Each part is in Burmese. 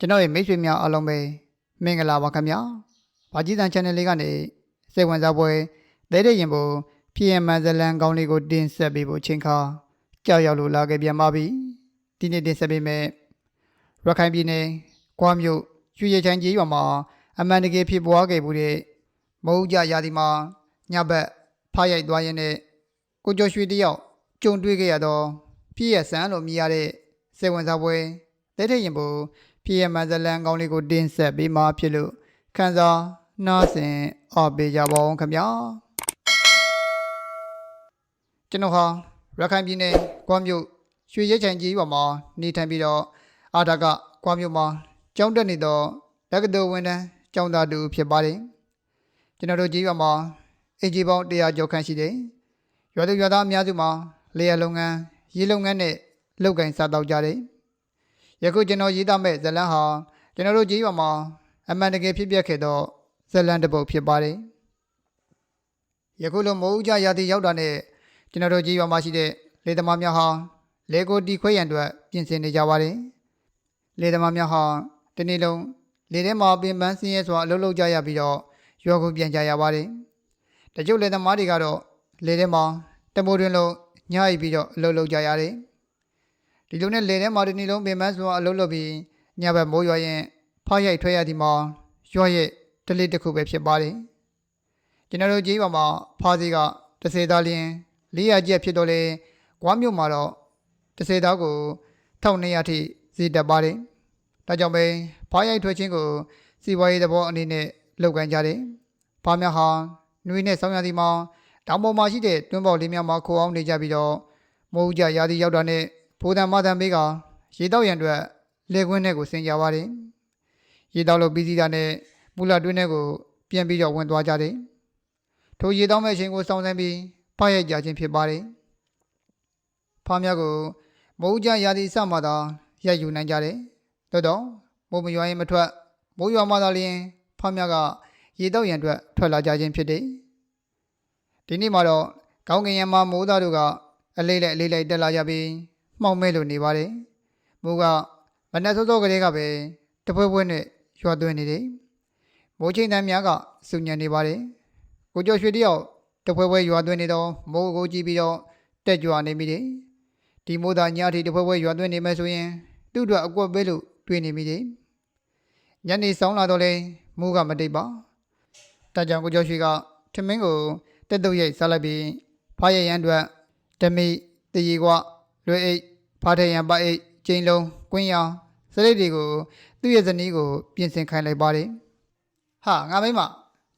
ကျွန်တော်ရဲ့မိတ်ဆွေများအားလုံးပဲမင်္ဂလာပါခင်ဗျာ။ဘာကြီးတန် channel လေးကနေစိတ်ဝင်စားပွဲဒဲတဲ့ရင်ကို PM ဇလန်ကောင်းလေးကိုတင်ဆက်ပေးဖို့ချိန်ခါကြောက်ရောက်လို့လာခဲ့ပြန်ပါပြီ။ဒီနေ့တင်ဆက်ပေးမယ်ရခိုင်ပြည်နယ်ကွာမြို့ရွှေရချမ်းကြီးရွာမှာအမှန်တကယ်ဖြစ်ပွားခဲ့မှုတဲ့မဟုတ်ကြရာဒီမှာညဘက်ဖားရိုက်သွားရင်းနဲ့ကိုကျော်ရွှေတယောက်ကြုံတွေ့ခဲ့ရတော့ပြည့်ရဆန်းလို့မြည်ရတဲ့စိတ်ဝင်စားပွဲဒဲတဲ့ရင် ကို PM ဇလန်ကောင်းလေးကိုတင်ဆက်ပေးမှာဖြစ်လို့ခန်းစားနားဆင်အားပေးကြပါဦးခင်ဗျာကျွန်တော်ဟာရခိုင်ပြည်နယ်ကွမ်းမြို့ရွှေရဲချန်ကြီးပေါ်မှာနေထိုင်ပြီးတော့အာတာကကွမ်းမြို့မှာကျောင်းတက်နေတော့တက္ကသိုလ်ဝန်ထမ်းကျောင်းသားတူဖြစ်ပါတယ်ကျွန်တော်တို့ကြီးရွာမှာအင်ဂျီပေါင်း100ကျော်ခန့်ရှိတယ်ရွာသူရွာသားအများစုမှာလေယာလုပ်ငန်းရေလုပ်ငန်းနဲ့လုပ်ကိုင်စားတောက်ကြတယ် ယခုကျွန်တော်ရေးသားမဲ့ဇတ်လန်းဟာကျွန်တော်တို့ကြီးရွာမှာအမှန်တကယ်ဖြစ်ပျက်ခဲ့သောဇတ်လန်းတစ်ပုဒ်ဖြစ်ပါတယ်။ယခုလိုမိုးဦးကြရာသီရောက်တာနဲ့ကျွန်တော်တို့ကြီးရွာမှာရှိတဲ့လေသမားများဟာလေကိုတီခွဲရန်အတွက်ပြင်ဆင်နေကြပါတယ်။လေသမားများဟာဒီနေ့လုံးလေထဲမှာပင်ပန်းဆင်းရဲစွာအလုပ်လုပ်ကြရပြီးတော့ရွာကိုပြန်ကြရပါတယ်။တချို့လေသမားတွေကတော့လေထဲမှာတမိုးတွင်လုံးညှိပြီးတော့အလုပ်လုပ်ကြရတယ်။ ဒီလိုနဲ့လေထဲမှာဒီနေ့လုံးပင်မဆိုအလုပ်လုပ်ပြီးညဘက်မိုးရွာရင်ဖားရိုက်ထွက်ရသည်မှာရွာရဲ့တလေးတစ်ခုပဲဖြစ်ပါတယ်ကျွန်တော်တို့ကြီးပါမှာဖားစီကတစ်စေသားလျင်400ကျပ်ဖြစ်တော့လေကွာမြို့မှာတော့တစ်စေသားကို1200ထိဈေးတက်ပါတယ်ဒါကြောင့်ပဲဖားရိုက်ထွက်ခြင်းကိုစီပွားရေးသဘောအနေနဲ့လုပ်ကိုင်ကြတယ်ဖားများဟာနှွေနဲ့ဆောင်းရသည်မှာတောင်ပေါ်မှာရှိတဲ့တွင်းပေါလေးများမှာခိုအောင်နေကြပြီးတော့မိုးကြရာသီရောက်တာနဲ့ ဖိုးတန်မတန်ပေးကရေတောက်ရန်အတွက်လေကွင်းထဲကိုဆင်ကြပါတယ်။ရေတောက်လို့ပြီးစီးတာနဲ့မူလာတွင်းထဲကိုပြန်ပြီးတော့ဝင်သွားကြတယ်။ထိုရေတောက်မဲ့အချိန်ကိုစောင့်ဆိုင်းပြီးဖားရိုက်ကြခြင်းဖြစ်ပါတယ်။ဖားများကိုမိုးကြရာသီစမှသာရိုက်ယူနိုင်ကြတယ်။တော်တော့မိုးမရွာရင်မထွက်မိုးရွာမှသာလျှင်ဖားများကရေတောက်ရန်အတွက်ထွက်လာကြခြင်းဖြစ်တယ်။ဒီနေ့မှာတော့ကောင်းကင်ယံမှာမိုးသားတို့ကအလေးလိုက်အလေးလိုက်တက်လာကြပြီး မှောင်မဲလို့နေပါတယ်။မိုးကမနက်စောစောကလေးကပဲတပွဲပွဲနဲ့ရွာသွင်းနေတယ်။မိုးချိန်တန်းများကစုညံနေပါတယ်။ကိုကျော်ရွှေတယောက်တပွဲပွဲရွာသွင်းနေတော့မိုးကိုကြည့်ပြီးတော့တက်ကြွနေမိတယ်။ဒီမိုးသားညအထိတပွဲပွဲရွာသွင်းနေမယ်ဆိုရင်သူ့အတွက်အကွက်ပေးလို့တွေးနေမိတယ်။ညနေဆောင်လာတော့လဲမိုးကမတိတ်ပါ။တာကြောင့်ကိုကျော်ရွှေကထမင်းကိုတက်တုတ်ရိုက်စားလိုက်ပြီးဖားရရန်အတွက်ဓမိတရီကွလွေအိတ် ဖားထရန်ပအိတ်ကျင်းလုံးကွင်းရောင်စရိတ်တွေကိုသူ့ရဲ့ဇနီးကို ပြင်ဆင်ခိုင်းလိုက်ပါတယ်ဟာငါမိမ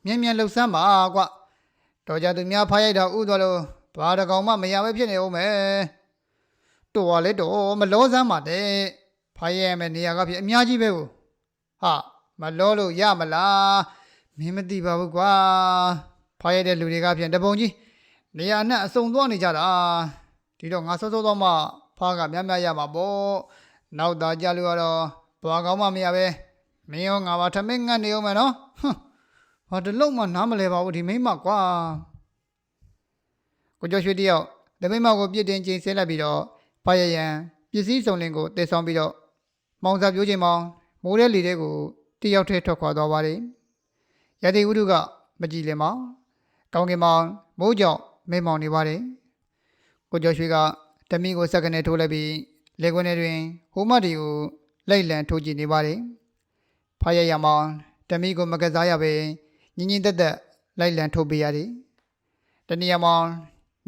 မြန်မြန်လှုပ်ဆမ်းပါကွတော်ကြသူများဖားရိုက်တာဥသွားလို့ဘာတကောင်မှမရပဲဖြစ်နေအောင်မယ်တော်ပါလေတော်မလောစမ်းပါတဲ့ဖားရိုက်ရမယ်နေရာကဖြစ်အများကြီးပဲကိုဟာမလောလို့ရမလားမင်းမသိပါဘူးကွာဖားရိုက်တဲ့လူတွေကဖြစ်တပုံကြီးနေရာနဲ့အစုံသွားနေကြတာဒီတော့ငါစောစောတော့မှ ဖားကမြတ်မြတ်ရမှာပေါ့နောက်သားကြလို့ကတော့ဘာကောင်းမှမရပဲမင်းရောငါပါထမင်းငတ်နေအောင်မယ်နော်ဟမ်ဘာတလုံးမှနားမလဲပါဘူးဒီမိမကွာကိုကျော်ရွှေတယောက်ဒီမိမကိုပြစ်တင်ချိန်ဆဲလိုက်ပြီးတော့ဖားရရန်ပစ္စည်းစုံလင်ကိုတည်ဆောင်ပြီးတော့မောင်စာပြိုးချိန်မောင်မိုးတဲ့လေတဲ့ကိုတယောက်ထဲထွက်ခွာသွားပါတယ်ရတိဝုဒ္ဓကမကြည်လင်မောင်ကောင်းကင်မောင်မိုးကြောင့်မိမောင်နေပါတယ်ကိုကျော်ရွှေက တမီကိုစက္ကနေထိုးလိုက်ပြီးလေခွင်းထဲတွင်ဟိုမတ်ဒီကိုလိုက်လံထိုးကြည့်နေပါတယ်။ဖားရရမောင်တမီကိုမကစားရပဲညင်ညင်တက်တက်လိုက်လံထိုးပေးရတယ်။တနည်းမောင်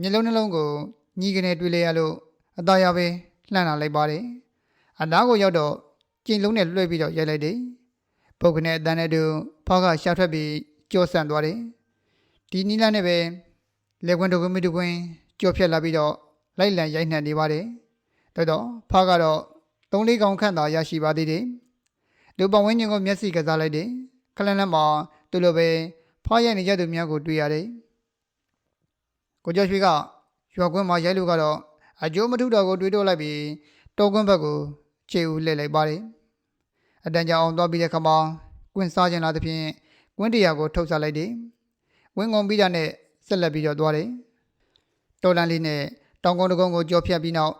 မျက်လုံးနှလုံးကိုညီကနေတွေ့လိုက်ရလို့အသားရပဲလှမ်းလာလိုက်ပါတယ်။အနားကိုရောက်တော့ကျင်လုံးနဲ့လွှဲပြီးတော့ရိုက်လိုက်တယ်။ပုတ်ကနေအတန်းနဲ့တူဖားကရှာထွက်ပြီးကြောဆန့်သွားတယ်။ဒီနီလာနဲ့ပဲလေကွင်းတို့ကမိတို့ကွင်းကြော်ဖြတ်လာပြီးတော့ လိုက်လံရိုက်နှံနေပါတယ်။တော်တော့ဖားကတော့သုံးလေးကောင်ခန့်သာရရှိပါသေးတယ်။လူပဝင်းချင်းကိုမျက်စိကစားလိုက်တယ်။ခလန်းလန်းမှာသူလိုပဲဖားရိုက်နေကြသူများကိုတွေ့ရတယ်။ကိုကျော်ရွှေကရွာကွင်းမှာရိုက်လို့ကတော့အကျိုးမထုတော်ကိုတွေးတော့လိုက်ပြီးတောကွင်းဘက်ကိုခြေဦးလှည့်လိုက်ပါတယ်။အတန်ကြာအောင်သွားပြီးတဲ့ခါမှာကွင်းစားခြင်းလာသဖြင့်ကွင်းတရာကိုထုတ်စားလိုက်တယ်။ဝင်းကုန်ပြီးတာနဲ့ဆက်လက်ပြီးတော့သွားတယ်။တော်လန်လေးနဲ့ တောင်ကုန်းတကုန်းကိုကြော်ဖြတ်ပြီးနောက်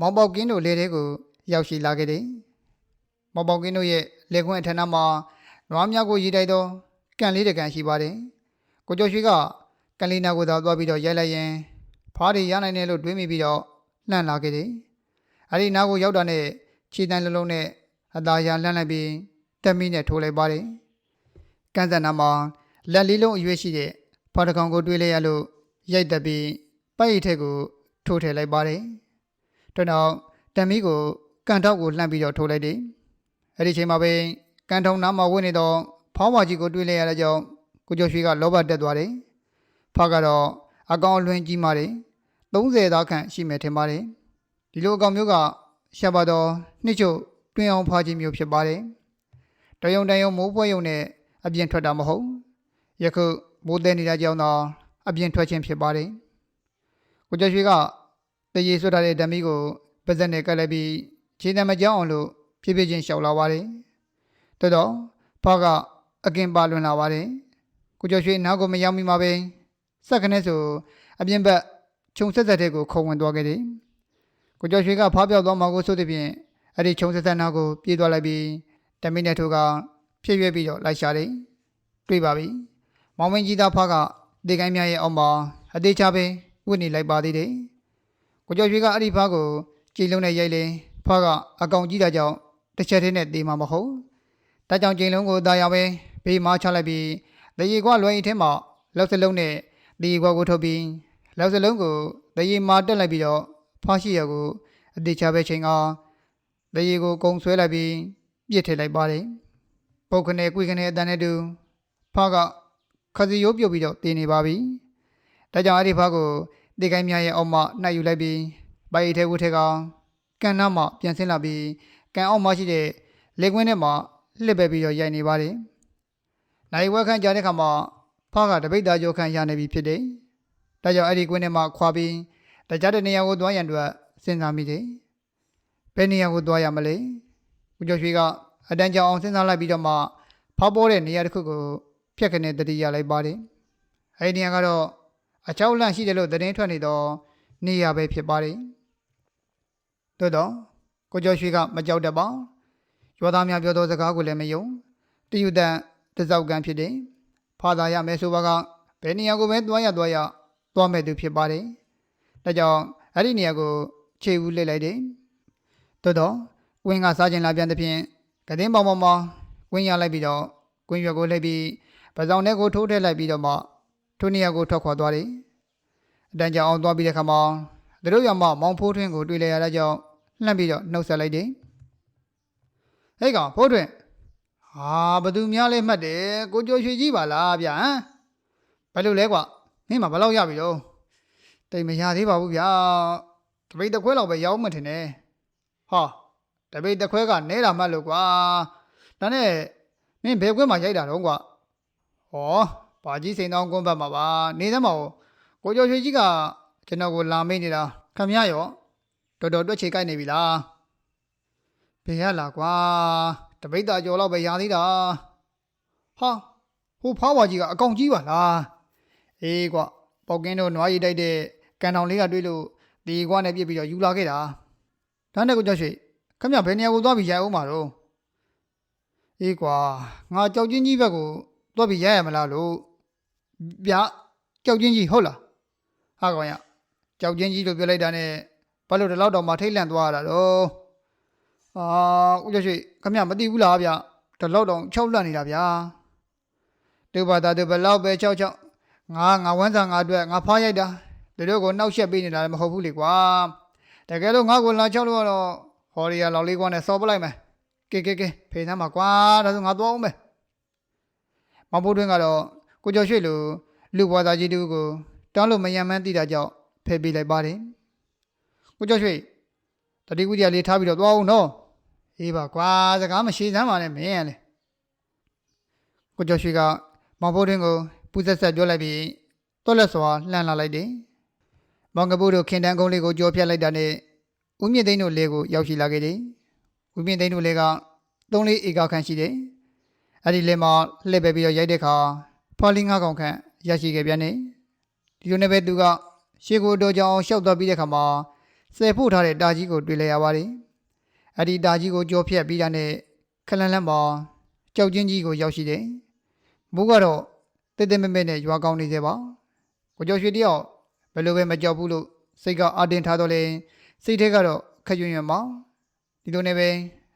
မောင်ပေါက်ကင်းတို့လေထဲကိုရောက်ရှိလာခဲ့တယ်။မောင်ပေါကင်းတို့ရဲ့လေခွင်းအထက်နားမှာနွားများကိုရေးတိုက်သောကန်လေးတစ်ကန်ရှိပါတယ်ကိုကျော်ရွှေကကန်လေးနာကိုသာသွားပြီးတော့ရိုက်လိုက်ရင်ဖားတွေရနိုင်တယ်လို့တွေးမိပြီးတော့လှမ်းလာခဲ့တယ်အဲ့ဒီနားကိုရောက်တာနဲ့ခြေတန်းလုံးလုံးနဲ့အသားရလှမ်းလိုက်ပြီးတက်မီနဲ့ထိုးလိုက်ပါတယ်ကန်းစံနာမှာလက်လေးလုံးအရွယ်ရှိတဲ့ဖားတကောင်ကိုတွေးလိုက်ရလို့ရိုက်တက်ပြီးပိုက်ရည်ထက်ကို ထိုးထည့်လိုက်ပါတယ်တို့နောက်တမီကိုကန်ထောက်ကိုလှမ်းပြီးတော့ထိုးလိုက်တယ်အဲ့ဒီချိန်မှာပဲကန်ထုံနားမှာဝင်နေတော့ဖောင်းဝါကြီးကိုတွေးလိုက်ရတဲ့ကြောင့်ကိုကျော်ရွှေကလောဘတက်သွားတယ်ဖားကတော့အကောင်အလွင်ကြီးမာတယ်30သားခန့်ရှိမယ်ထင်ပါတယ်ဒီလိုအကောင်မျိုးကရှာပါတော့နှစ်ချုပ်တွင်အောင်ဖားခြင်းမျိုးဖြစ်ပါတယ်တယုံတယုံမိုးပွဲယုံနဲ့အပြင်ထွက်တာမဟုတ်ယခုမိုးတဲနေတာကြောင့်တော့အပြင်ထွက်ခြင်းဖြစ်ပါတယ်ကိုကျော်ရွှေက တရေဆွတ်ထားတဲ့ဓမီကိုပါဇက်နဲ့ကပ်လိုက်ပြီးခြေတံမကြောက်အောင်လို့ဖြည်းဖြည်းချင်းရှောက်လာပါတယ်တော်တော့ဖားကအကင်ပါလွင်လာပါတယ်ကိုကျော်ရွှေနောက်ကိုမရောက်မီမှာပဲစက္ကနဲ့ဆိုအပြင်ဘက်ခြုံဆက်ဆက်တဲ့ကိုခုံဝင်သွားခဲ့တယ်ကိုကျော်ရွှေကဖားပြောက်သွားမှကိုဆိုတဲ့ဖြင့်အဲ့ဒီခြုံဆက်ဆက်နာကိုပြေးသွားလိုက်ပြီးတမီနဲ့ထိုးကဖြည့်ရွက်ပြီးတော့လိုက်ရှာတယ်တွေ့ပါပြီမောင်မင်းကြီးသားဖားကဒေကိုင်းများရဲ့အောက်မှာအသေးချပဲဝစ်နေလိုက်ပါသေးတယ် ကိုကျော်ရွှေကအဲ့ဒီဖားကိုကြည်လုံးနဲ့ရိုက်လေဖားကအကောင်ကြီးတာကြောင့်တစ်ချက်တည်းနဲ့တေးမှာမဟုတ်ဒါကြောင့်ကြိမ်လုံးကိုတာယာပဲဘေးမှာချလိုက်ပြီးတရေကွာလွယ်ရင်ထဲမှာလောက်စလုံးနဲ့ဒီကွာကိုထုတ်ပြီးလောက်စလုံးကိုတရေမှာတက်လိုက်ပြီးတော့ဖားရှိရကိုအသေးချပဲချိန်ကတရေကိုကုံဆွဲလိုက်ပြီးပြစ်ထည့်လိုက်ပါတယ်ပုတ်ခနဲ့ကွေခနဲ့အတန်းနဲ့တူဖားကခစီရိုးပြုတ်ပြီးတော့တေးနေပါပြီဒါကြောင့်အဲ့ဒီဖားကို တေကိုင်းများရဲ့အောက်မှာနှိုက်ယူလိုက်ပြီးပိုက်ထဲဝတ်ထဲကကန်နားမှာပြန်ဆင်းလာပြီးကန်အောက်မှာရှိတဲ့လေကွင်းထဲမှာလှစ်ပဲပြီးတော့ရိုက်နေပါတယ်။နိုင်ဝက်ခန့်ကြားတဲ့ခါမှာဖားကတပိတ်သားကြောခန့်ရနေပြီဖြစ်တယ်။ဒါကြောင့်အဲ့ဒီကွင်းထဲမှာခွာပြီးတခြားတဲ့နေရာကိုသွားရန်အတွက်စဉ်းစားမိတယ်။ဘယ်နေရာကိုသွားရမလဲ။ဦးကျော်ရွှေကအတန်းကြောင်အောင်စဉ်းစားလိုက်ပြီးတော့မှဖောက်ပေါ်တဲ့နေရာတစ်ခုကိုဖြတ်ခနဲ့တတိရလိုက်ပါတယ်။အဲ့ဒီနေရာကတော့ အချောက်လန့်ရှိတယ်လို့သတင်းထွက်နေတော့နေရာပဲဖြစ်ပါတယ်။သို့တော့ကိုကျော်ရွှေကမကြောက်တတ်ပါရွာသားများပြောသောစကားကိုလည်းမယုံတယူတန်တစောက်ကံဖြစ်တယ်ဖာသာရမယ်ဆိုပါကဘယ်နေရာကိုပဲသွားရသွားရသွားမဲ့သူဖြစ်ပါတယ်ဒါကြောင့်အဲ့ဒီနေရာကိုခြေဦးလှစ်လိုက်တယ်တော်တော့ဝင်းကစားခြင်းလာပြန်တဲ့ဖြင့်ကတင်းပေါင်ပေါင်မှာဝင်းရလိုက်ပြီးတော့ကွင်းရွက်ကိုလှည့်ပြီးပဇောင်ထဲကိုထိုးထည့်လိုက်ပြီးတော့မှ ထိုနေရာကိုထွက်ခွာသွားတယ်အတန်ကြောင်အောင်သွားပြီးတဲ့ခါမှာတို့ရမမောင်ဖိုးထွင်းကိုတွေ့လဲရတဲ့ကြောင့်လှမ်းပြီးတော့နှုတ်ဆက်လိုက်တယ်ဟဲ့ကောင်ဖိုးထွင်းဟာဘသူများလဲမှတ်တယ်ကိုကျော်ရွှေကြီးပါလားဗျာဟမ်ဘယ်လိုလဲကွာမင်းမဘယ်လောက်ရပြီတော့တိတ်မရသေးပါဘူးဗျာတပိတ်တစ်ခွဲလောက်ပဲရောက်မှထင်တယ်ဟာတပိတ်တစ်ခွဲကနဲတာမှတ်လို့ကွာဒါနဲ့မင်းဘယ်ခွဲမှာရိုက်တာတော့ကွာဟော ဘာကြီးစိန်တောင်းကွန်းဘတ်မှာပါနေသမောကိုကျော်ရွှေကြီးကကျွန်တော်ကိုလာမေးနေတာခမရရောတော်တော်တွက်ချေကြိုက်နေပြီလားဘယ်ရလာကွာတပိတ်တာကြော်တော့ပဲရာသေးတာဟာဟိုဖားဝါကြီးကအကောင်ကြီးပါလားအေးကွပေါကင်းတို့နွားရည်တိုက်တဲ့ကန်တောင်လေးကတွေးလို့ဒီကွာနဲ့ပြစ်ပြီးတော့ယူလာခဲ့တာဒါနဲ့ကိုကြောက်ရှိခမရဘယ်နေရာကိုသွားပြီးရိုက်အောင်မှာတော့အေးကွာငါကြောက်ချင်းကြီးဘက်ကိုသွားပြီးရိုက်ရမလားလို့ ဗျကြောက်ချင်းကြီးဟုတ်လားဟာကောင်ရကြောက်ချင်းကြီးလို့ပြောလိုက်တာနဲ့ဘာလို့ဒီလောက်တော့မှထိတ်လန့်သွားရတာတော့အာဦးကျော်ရွှေခမရမသိဘူးလားဗျဒီလောက်တော့၆လန့်နေတာဗျာတူပါတာတူဘလောက်ပဲ၆၆ငါငါဝမ်းစာငါအတွက်ငါဖားရိုက်တာတို့တို့ကိုနှောက်ရှက်ပေးနေတာလည်းမဟုတ်ဘူးလေကွာတကယ်လို့ငါကိုလာ၆လို့တော့ဟော်ရီယာလောက်လေးကွာနဲ့စော်ပလိုက်မယ်ကဲကဲကဲဖေးသမ်းပါကွာဒါဆိုငါသွားအောင်မယ်မဖို့တွင်းကတော့ ကိုကျော်ရွှေလိုလူဘွားသားကြီးတူကိုတောင်းလို့မယံမန်းတိတာကြောင့်ဖယ်ပေးလိုက်ပါတယ်ကိုကျော်ရွှေတတိဝိတ္တလေးထားပြီးတော့သွားအောင်နော်အေးပါကွာစကားမရှိစမ်းပါနဲ့မင်းရလေကိုကျော်ရွှေကမောင်ဖိုးတွင်းကိုပူဆက်ဆက်ပြောလိုက်ပြီးတော့လက်စွာလှမ်းလာလိုက်တယ်မောင်ကပူတို့ခင်တန်းကုန်းလေးကိုကြောဖြတ်လိုက်တာနဲ့ဦးမြင့်သိန်းတို့လေးကိုရောက်ရှိလာခဲ့တယ်ဦးမြင့်သိန်းတို့လေးကသုံးလေးဧကခန့်ရှိတယ်အဲ့ဒီလေမှာလှည့်ပဲပြီးတော့ရိုက်တဲ့အခါ ဖော်လင်းငါးကောင်ခန့်ရရှိခဲ့ပြန်တယ်ဒီလိုနဲ့ပဲသူကရှေးကိုတော်ကြောင်ရှောက်သွားပြီးတဲ့အခါမှာဆယ်ဖို့ထားတဲ့တာကြီးကိုတွေ့လဲရပါတယ်။အဲ့ဒီတာကြီးကိုကြောဖြတ်ပြီးတာနဲ့ခလန်လန်းမှာကြောက်ချင်းကြီးကိုရောက်ရှိတယ်မိုးကတော့တဲတဲမဲမဲနဲ့ရွာကောင်းနေသေးပါကိုကျော်ရွှေတယောက်ဘယ်လိုပဲမကြောက်ဘူးလို့စိတ်ကအာတင်ထားတော့လေစိတ်ထဲကတော့ခက်ရွံ့ရွံ့ပါဒီလိုနဲ့ပဲ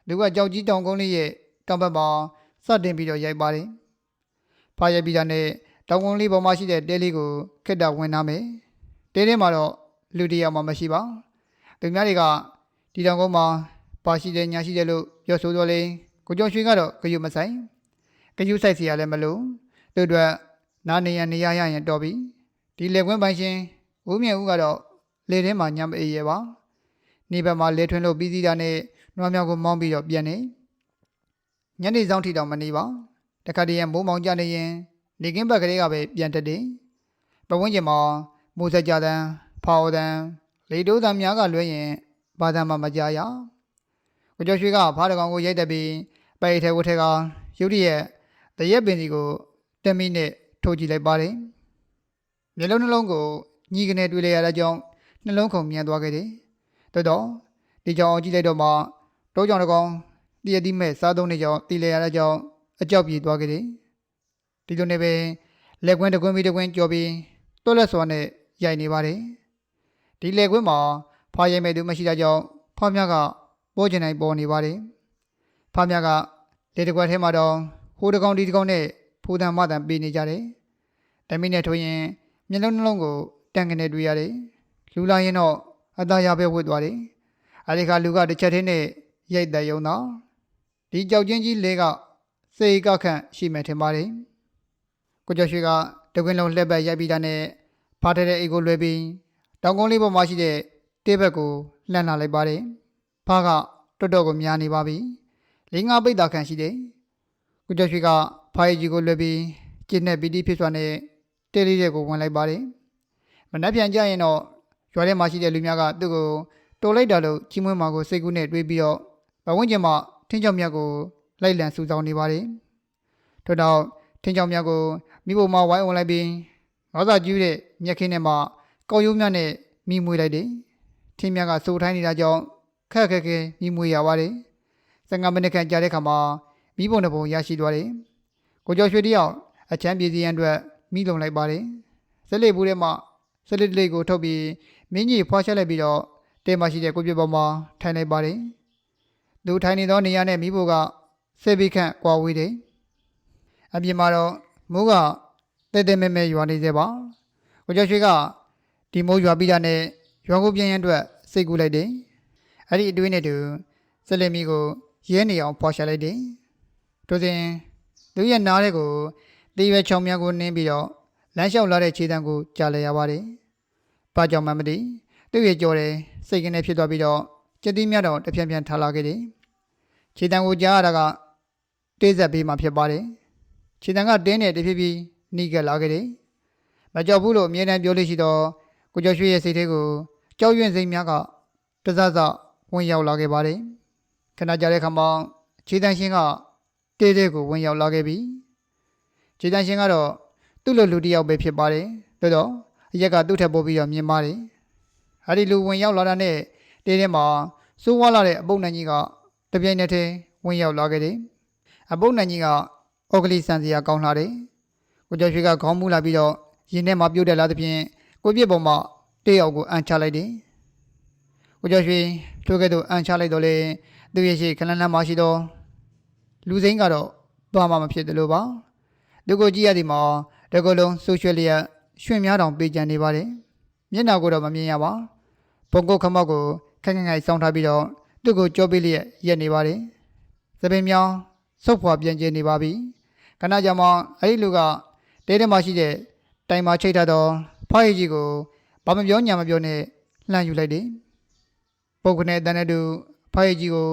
လူကကြောက်ကြီးတောင်ကုန်းလေးရဲ့တောင်ဘက်မှာစတင်ပြီးတော့ရိုက်ပါတယ် ဖားရိုက်ပြီးတာနဲ့တောင်ကုန်းလေးပေါ်မှာရှိတဲ့တဲလေးကိုခက်တာဝင်နာမယ်တဲထဲမှာတော့လူတစ်ယောက်မှမရှိပါသူများတွေကဒီတောင်ကုန်းမှာပါရှိတယ်ညာရှိတယ်လို့ပြောဆိုတော့လေကိုကျော်ရွှေကတော့ကြွမဆိုင်ကြွဆိုင်စီရလည်းမလို့သူတို့ကနားနေရနေရရရင်တော်ပြီဒီလေကွင်းပိုင်ရှင်ဦးမြင့်ဦးကတော့လေထဲမှာညမအေးရပါနေဘက်မှာလေထွင်းလို့ပြီးစီးတာနဲ့နွားမြောက်ကိုမောင်းပြီးတော့ပြန်နေညနေဆောင်ထိတောင်မနေပါတ ခါတည်းရမိုးမောင်ကြနေရင်နေကင်းဘက်ကလေးကပဲပြန်တက်တယ်ပဝန်းကျင်မှာမိုးဆက်ကြတဲ့ဖော်တဲ့လေတိုးသားများကလွှဲရင်ဘာသာမှမကြရကိုကျော်ရွှေကဖားတကောင်ကိုရိုက်တက်ပြီးပဲထဲဝတ်ထဲကရုတ်တရက်တရက်ပင်စီကိုတက်မိနဲ့ထိုးကြည့်လိုက်ပါတယ်မျက်လုံးနှလုံးကိုညီကနေတွေ့လိုက်ရတဲ့ကြောင့်နှလုံးခုန်မြန်သွားခဲ့တယ်တော်တော်ဒီကြောင်အောင်ကြည့်လိုက်တော့မှတိုးကြောင်တကောင်တည့်ရတိမဲ့စားသုံးနေကြောင်တီလေရတဲ့ကြောင့် အကြောက်ပြေသွားခဲ့တယ်ဒီလိုနဲ့ပဲလက်ကွင်းတစ်ကွင်းပြီးတစ်ကွင်းကြော်ပြီးတွက်လက်စွာနဲ့ရိုက်နေပါတယ်ဒီလက်ကွင်းမှာဖားရိုက်မဲ့သူမရှိတာကြောင့်ဖားမြကပေါ်ကျင်နိုင်ပေါ်နေပါတယ်ဖားမြကလေတစ်ခွက်ထဲမှာတော့ဟိုးတစ်ကောင်ဒီတစ်ကောင်နဲ့ဖိုးတန်မတန်ပေးနေကြတယ်တမီးနဲ့ထိုးရင်မျက်လုံးနှလုံးကိုတန်ကနေတွေ့ရတယ်လူလာရင်တော့အသားရပဲဝတ်သွားတယ်အဲဒီခါလူကတစ်ချက်သေးနဲ့ရိုက်တယ်ယုံတော့ဒီကြောက်ချင်းကြီးလဲက စေကခန့်ရှိမယ်ထင်ပါတယ်ကိုကျော်ရွှေကတကွင်းလုံးလှက်ပတ်ရိုက်ပြီးတာနဲ့ဖားတဲ့အိတ်ကိုလွှဲပြီးတောင်ကုန်းလေးပေါ်မှာရှိတဲ့တေးဘက်ကိုလှမ်းလာလိုက်ပါတယ်ဖားကတော်တော်ကိုများနေပါပြီလေးငါပိတ်တာခန့်ရှိတယ်ကိုကျော်ရွှေကဖားရီကြီးကိုလွှဲပြီးကျင်းနဲ့ပီတီဖြစ်စွာနဲ့တဲလေးတွေကိုဝင်လိုက်ပါတယ်မနှက်ပြန်ကြရင်တော့ရွာထဲမှာရှိတဲ့လူများကသူ့ကိုတော်လိုက်တာလို့ချီးမွမ်းမှာကိုစိတ်ကူးနဲ့တွေးပြီးတော့ဘဝင်းကျင်မှာထင်းကြောင်မြတ်ကို လိုက်လံစူဆောင်းနေပါတယ်ထို့နောက်ထင်းကြောင်မြတ်ကိုမိဖို့မှာဝိုင်းအောင်လိုက်ပြီးငေါစာကျူးတဲ့မြက်ခင်းထဲမှာကောက်ရိုးမြတ်နဲ့မိမွေးလိုက်တယ်ထင်းမြတ်ကစိုးထိုင်းနေတာကြောင့်ခက်ခက်ခဲမိမွေးရပါတယ်15မိနစ်ခန့်ကြာတဲ့ခါမှာမိဘုံတစ်ပုံရရှိသွားတယ်ကိုကျော်ရွှေတယောက်အချမ်းပြည်စီရန်အတွက်မိလုံလိုက်ပါတယ်ဇက်လေးဘူးထဲမှာဇက်လေးလေးကိုထုတ်ပြီးမင်းကြီးဖွာချက်လိုက်ပြီးတော့တဲမှာရှိတဲ့ကိုပြပေါ်မှာထိုင်လိုက်ပါတယ်သူထိုင်နေသောနေရာနဲ့မိဖို့က ဆေးဘိခန့်ကွာဝေးတယ်အပြင်မှာတော့မိုးကတဲတဲမဲမဲရွာနေသေးပါကိုကျော်ရွှေကဒီမိုးရွာပြီးတာနဲ့ရွာကိုပြန်ရန်အတွက်စိတ်ကူးလိုက်တယ်အဲ့ဒီအတွင်းနဲ့တူဇက်လေးမီကိုရဲနေအောင်ဖွာချက်လိုက်တယ်တို့စဉ်သူရဲ့နားတဲ့ကိုတေးရွယ်ချောင်းများကိုနင်းပြီးတော့လမ်းလျှောက်လာတဲ့ခြေတံကိုကြားလိုက်ရပါတယ်။ဘာကြောင့်မှမသိသူ့ရဲ့ကြော်တယ်စိတ်ကနေဖြစ်သွားပြီးတော့ကြက်သီးများတော့တပြင်းပြင်းထားလာခဲ့တယ်။ခြေတံကိုကြားရတာက တေးဆက်ပေးမှဖြစ်ပါတယ်။ခြေတံကတင်းနဲ့တဖြည်းဖြည်းနှီးကပ်လာခဲ့တယ်။မကြောက်ဘူးလို့အမြဲတမ်းပြောလို့ရှိတော့ကိုကျော်ရွှေရဲ့စိတ်ထဲကိုကြောက်ရွံ့စိတ်များကတစစဝင်ရောက်လာခဲ့ပါတယ်။ခဏကြာတဲ့ခါမှာခြေတံရှင်ကတေးတဲ့ကိုဝင်ရောက်လာခဲ့ပြီ။ခြေတံရှင်ကတော့သူ့လိုလူတစ်ယောက်ပဲဖြစ်ပါတယ်။တော်တော့အရက်ကသူ့ထက်ပိုပြီးတော့မြင်ပါတယ်။ဟာဒီလူဝင်ရောက်လာတာနဲ့တေးထဲမှာစိုးဝါလာတဲ့အပုပ်နိုင်ကြီးကတပြိုင်နက်တည်းဝင်ရောက်လာခဲ့တယ်။ အပုပ်နိုင်ကြီးကအော်ကလီဆန်စီယာကောင်းလာတယ်။ကိုကျော်ရွှေကခေါင်းမူလာပြီးတော့ရင်ထဲမှာပြုတ်တက်လာသဖြင့်ကိုပြစ်ပေါ်မှာတေးရောက်ကိုအန်ချလိုက်တယ်။ကိုကျော်ရွှေထိုးကဲ့သို့အန်ချလိုက်တော့လေသူရဲ့ရှိခလန်းလန်းမရှိတော့လူစိမ်းကတော့ဘာမှမဖြစ်တယ်လို့ပါ။သူကိုကြည့်ရသည်မှာတကလုံးဆိုရှယ်လျက်ရွှင်များတောင်ပေးကြံနေပါတယ်မျက်နှာကိုတော့မမြင်ရပါပုံကုတ်ခမောက်ကိုခက်ခက်ခိုင်စောင်းထားပြီးတော့သူ့ကိုကြောပေးလျက်ရက်နေပါတယ်သပင်မြောင်း စုပ်ဖွာပြန်ကျင်းနေပါပြီခဏကြာမှအဲ့ဒီလူကတဲထဲမှာရှိတဲ့တိုင်မှာချိတ်ထားတော့ဖွားရည်ကြီးကိုဘာမပြောညာမပြောနဲ့လှမ်းယူလိုက်တယ်ပုတ်ခနဲ့တန်းတဲ့သူဖွားရည်ကြီးကို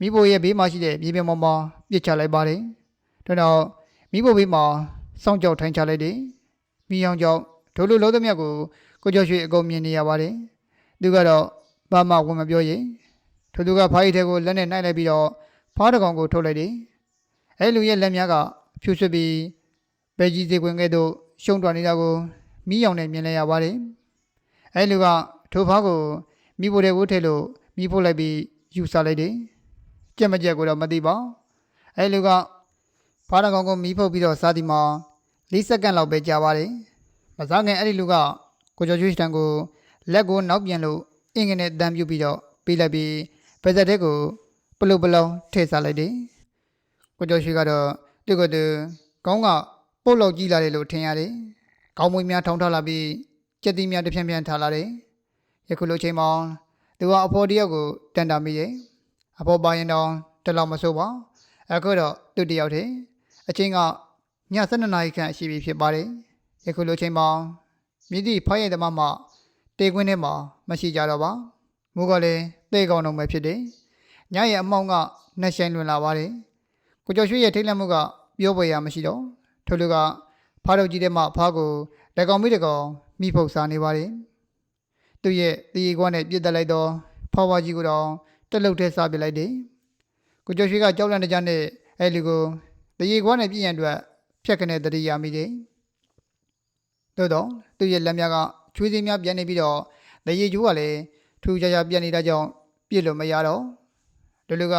မိဖို့ရဲ့ဘေးမှာရှိတဲ့မြေပြင်ပေါ်မှာပြစ်ချလိုက်ပါတယ်ဒါတော့မိဖို့ဘေးမှာစောင့်ကြောက်ထိုင်ချလိုက်တယ်။မိအောင်ကြောင့်ဒိုလိုလုံးသမျှကိုကိုကျော်ရွှေအကုန်မြင်နေရပါတယ်။သူကတော့ဘာမှဝင်မပြောရင်ထိုသူကဖားရီထဲကိုလက်နဲ့နှိုက်လိုက်ပြီးတော့ဖားတကောင်ကိုထုတ်လိုက်တယ်။ အဲလူရဲ့လက်များကဖြူဆွပြီးဘဲကြီးစေခွင်ကဲ့သို့ရှုံးတော်နေတာကိုမိအောင်နဲ့မြင်လဲရပါတယ်။အဲလူကထိုဖားကိုမိဖို့တဲ့ကိုထဲလို့မိဖို့လိုက်ပြီးယူဆလိုက်တယ်။ကြက်မကြက်ကိုတော့မသိပါအဲ့ဒီလူကဖားတကောင်ကိုမီးဖုတ်ပြီးတော့စားသည်မှာ၄စက္ကန့်လောက်ပဲကြာပါတယ်မစားခင်အဲ့ဒီလူကကိုကျော်ရွှေတန်ကိုလက်ကိုနောက်ပြန်လို့အင်္ဂနဲ့တန်းပြုတ်ပြီးတော့ပေးလိုက်ပြီးပါဇက်တဲ့ကိုပလုတ်ပလုံးထည့်စားလိုက်တယ် ကိုကျော်ရွှေကတော့သူ့ကိုယ်သူကောင်းကပုတ်လောက်ကြီးလာတယ်လို့ထင်ရတယ်ကောင်းမွေးများထောင်းထားလာပြီးကြက်သီးများတစ်ဖြန်းဖြန်းထားလာတယ်ယခုလိုချိန်မှာသူကအဖေါ်တယောက်ကိုတန်တာမိတယ်အဖေါ်ပါရင်တော့တလောက်မဆိုးပါအခုတော့သူတယောက်တည်းအချင်းကည7နာရီခန့်ရှိပြီဖြစ်ပါတယ်ယခုလိုချိန်မှာမြည်သည့်ဖိုင်းရည်သမားမှတေကွင်းထဲမှာမရှိကြတော့ပါမူကလည်းသေကောင်းတော့မှဖြစ်တယ်ညရဲ့အမောင်းကနှက်ဆိုင်လွင်လာပါတယ် ကိုကျော်ရွှေရဲ့ထိတ်လန့်မှုကပြောပွေရမရှိတော့ထို့လူကဖားတော့ကြီးတဲ့မှဖားကိုတကောင်မိတကောင်မိဖုတ်စားနေပါတယ်သူ့ရဲ့တီကွန်းနဲ့ပြစ်တက်လိုက်တော့ဖားဝါကြီးကိုတော့တက်လုတ်ထဲစားပစ်လိုက်တယ်ကိုကျော်ရွှေကကြောက်လန့်တကြနဲ့အဲ့လူကိုတီကွန်းနဲ့ပြည့်ရန်အတွက်ဖြတ်ကနေတတိယမိတယ်သို့တော့သူ့ရဲ့လက်များကချွေးစင်းများပြန်နေပြီးတော့တရေကျိုးကလည်းထူးခြားခြားပြန်နေတာကြောင့်ပြစ်လို့မရတော့ဒီလူက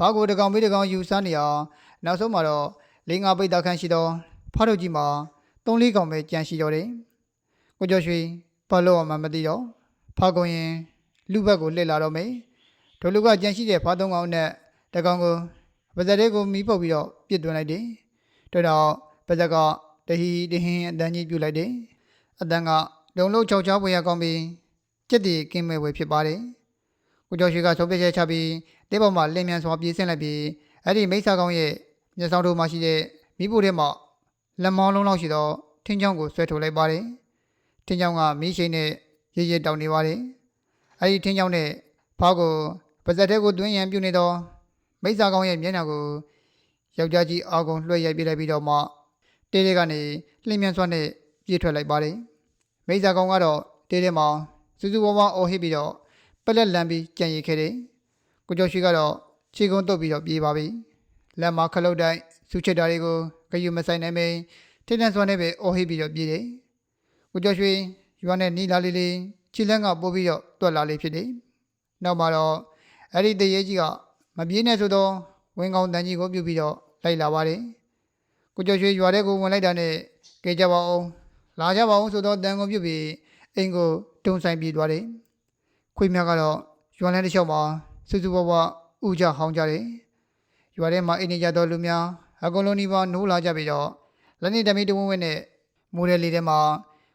ဖားကိုတကောင်မိတကောင်ယူစားနေအောင်နောက်ဆုံးမှာတော့လေးငါပိတ်တာခန့်ရှိတော့ဖားတို့ကြီးမှာသုံးလေးကောင်ပဲကြံရှိတော့တယ်ကိုကျော်ရွှေဘာလို့မှမသိတော့ဖားကုန်ရင်လူဘက်ကိုလှည့်လာတော့မယ်ဒိုလူကကြံရှိတဲ့ဖားသုံးကောင်နဲ့တကောင်ကိုပါဇက်တဲ့ကိုမီးပုတ်ပြီးတော့ပြစ်သွင်းလိုက်တယ်တော်တော့ပါဇက်ကတဟီတဟင်းအတန်းကြီးပြုတ်လိုက်တယ်အတန်းကလုံလုံးချောက်ချောက်ပွေရကောင်းပြီးကြက်တီကင်းမဲ့ဝေဖြစ်ပါတယ် ကိုကျော်ရွှေကဆုံးဖြတ်ချက်ချပြီးတဲပေါ်မှာလင်းမြန်စွာပြေးဆင်းလိုက်ပြီးအဲ့ဒီမိစ္ဆာကောင်ရဲ့မျက်စောင်းတို့မှာရှိတဲ့မိဖို့ထဲမှာလက်မောင်းလုံးလောက်ရှိတော့ထင်းချောင်းကိုဆွဲထုတ်လိုက်ပါတယ်ထင်းချောင်းကမီးရှိန်နဲ့ရေရေတောက်နေပါတယ်အဲ့ဒီထင်းချောင်းနဲ့ဖောက်ကိုပါဇက်တဲ့ကိုတွင်းရန်ပြုတ်နေတော့မိစ္ဆာကောင်ရဲ့မျက်နှာကိုယောက်ျားကြီးအာကုံလွှဲရိုက်ပြလိုက်ပြီးတော့မှတဲတဲကနေလင်းမြန်စွာနဲ့ပြေးထွက်လိုက်ပါတယ်မိစ္ဆာကောင်ကတော့တဲတဲမှာစူးစူးဝါးဝါအော်ဟစ်ပြီးတော့ ပလက်လန်ပြီးကြံရည်ခဲ့တယ်ကိုကျော်ရှိကတော့ခြေကုန်းတုပ်ပြီးတော့ပြေးပါပြီလက်မှာခလုတ်တိုင်းစူချစ်တာတွေကိုဂယုမဆိုင်နိုင်မင်းထိတ်တန့်စွာနဲ့ပဲအော်ဟစ်ပြီးတော့ပြေးတယ်ကိုကျော်ရွှေရွာနဲ့နီလာလေးလေးခြေလန်းကပိုးပြီးတော့တွက်လာလေးဖြစ်တယ်နောက်မှာတော့အဲ့ဒီတရေကြီးကမပြေးနဲ့ဆိုတော့ဝင်းကောင်းတန်ကြီးကိုပြုတ်ပြီးတော့လိုက်လာပါတယ်ကိုကျော်ရွှေရွာတဲ့ကိုဝင်လိုက်တာနဲ့ကြဲကြပါအောင်လာကြပါအောင်ဆိုတော့တန်ကုန်ပြုတ်ပြီးအိမ်ကိုတုံဆိုင်ပြေးသွားတယ် ခွေးမြတ်ကတော့ရွာလန်းတစ်လျှောက်မှာစူးစူးဝါးဝါဥကြဟောင်းကြတယ်ရွာထဲမှာအိမ်နေကြတော့လူများအကုန်လုံးဒီပါနိုးလာကြပြီးတော့လက်နေတမီတဝင်းဝင်းနဲ့မိုးရဲလေးထဲမှာ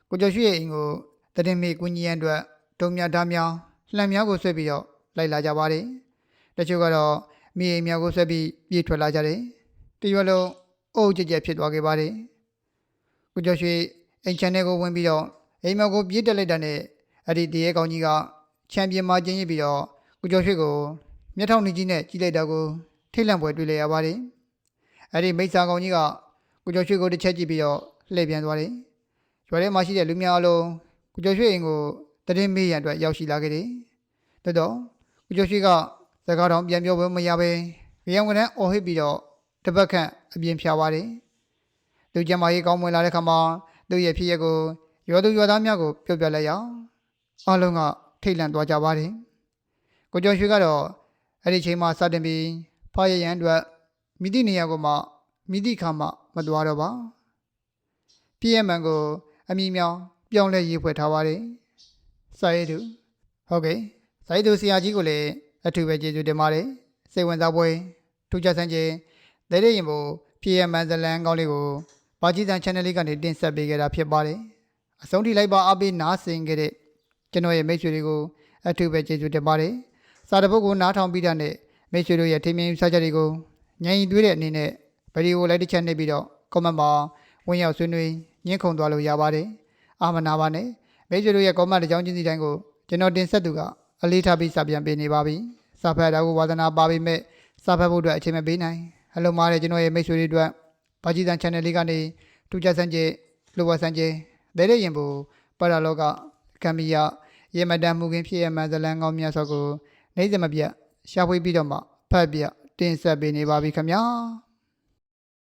ကိုကျော်ရွှေရဲ့အိမ်ကိုတရင်မေကွင်းကြီးရန်အတွက်တုံမြဓာများလှံများကိုဆွဲပြီးတော့လိုက်လာကြပါတယ်တချို့ကတော့မိအိမ်များကိုဆွဲပြီးပြေးထွက်လာကြတယ်တရွက်လုံးအုပ်ကြက်ကြက်ဖြစ်သွားခဲ့ပါတယ်ကိုကျော်ရွှေအိမ်ချန်ထဲကိုဝင်ပြီးတော့အိမ်မောက်ကိုပြေးတက်လိုက်တာနဲ့အဲ့ဒီတရေကောင်ကြီးက ချန်ပီယံမှာကျင်းရစ်ပြီးတော့ကိုကျော်ရွှေကိုမျက်ထောင်နေကြီးနဲ့ကြီးလိုက်တာကိုထိတ်လန့်ပွဲတွေ့လိုက်ရပါတယ်အဲ့ဒီမိစ္ဆာကောင်ကြီးကကိုကျော်ရွှေကိုတစ်ချက်ကြည့်ပြီးတော့လှည့်ပြန်သွားတယ်ရွာထဲမှာရှိတဲ့လူများအလုံးကိုကျော်ရွှေအိမ်ကိုတရင်မေးရန်အတွက်ရောက်ရှိလာခဲ့တယ်တတော့ကိုကျော်ရွှေကစကားတော်ပြန်ပြောဖို့မရပဲရံဝန်ထမ်းအော်ဟစ်ပြီးတော့တပတ်ခန့်အပြင်ဖြာပါတယ်သူကျမကြီးကောင်းမွန်လာတဲ့ခါမှာသူ့ရဲ့ဖြစ်ရက်ကိုရွာသူရွာသားများကိုပြောပြလိုက်ရအောင်အားလုံးက ထိတ်လန့်သွားကြပါတယ်ကိုကျော်ရွှေကတော့အဲ့ဒီချိန်မှာစတင်ပြီးဖားရရန်အတွက်မိသည့်နေရာကိုမှမိသည့်ခါမှမသွားတော့ပါပြည့်ရမှန်ကို အမိမြောင်ပြောင်းလဲရေးဖွဲ့ထားပါတယ်စာရေးသူဟုတ်ကဲ့စာရေးသူဆရာကြီးကိုလည်းအထူးပဲကျေးဇူးတင်ပါတယ်စိတ်ဝင်စားပွဲထူးခြားဆန်းခြင်းတဲ့တဲ့ရင်ကိုပြည့်ရမှန်ဇလန်ကောင်းလေးကိုပါကြီးတန် channel လေးကနေတင်ဆက်ပေးခဲ့တာဖြစ်ပါတယ်အဆုံးထိလိုက်ပါအားပေးနားဆင်ခဲ့တဲ့ ကျွန်တော်ရဲ့မိတ်ဆွေတွေကိုအထူးပဲကျေးဇူးတင်ပါတယ်စာတပုတ်ကိုနားထောင်ပြီးတာနဲ့မိတ်ဆွေတို့ရဲ့ထင်မြင်ယူဆချက်တွေကိုညင်သွေးတဲ့အနေနဲ့ဗီဒီယိုလိုက်တစ်ချက်နှိပ်ပြီးတော့ comment မှာဝင်ရောက်ဆွေးနွေးညှင့်ခုန်သွားလို့ရပါတယ်အာမနာပါနဲ့မိတ်ဆွေတို့ရဲ့ comment တစ်ကြောင်းချင်းစီတိုင်းကိုကျွန်တော်တင်ဆက်သူကအလေးထားပြီးစာပြန်ပေးနေပါပြီစာဖတ်တာကိုဝါသနာပါပေမဲ့စာဖတ်ဖို့အတွက်အချိန်မပေးနိုင်အလုံးမားတဲ့ကျွန်တော်ရဲ့မိတ်ဆွေတွေအတွက်ဘာကြီးတန် channel လေးကနေထူးခြားစမ်းကြလိုဝဆန်းကြတဲ့တဲ့ရင်ဘူပါရာလောက ကံမီယာရေမတန်မှုခင်းဖြစ်ရမှန်ဇလန်ကောင်းများစွာကိုနိုင်စမပြတ်ရှာဖွေပြီးတော့မှဖတ်ပြတင်ဆက်ပေးနေပါပြီခင်ဗျာ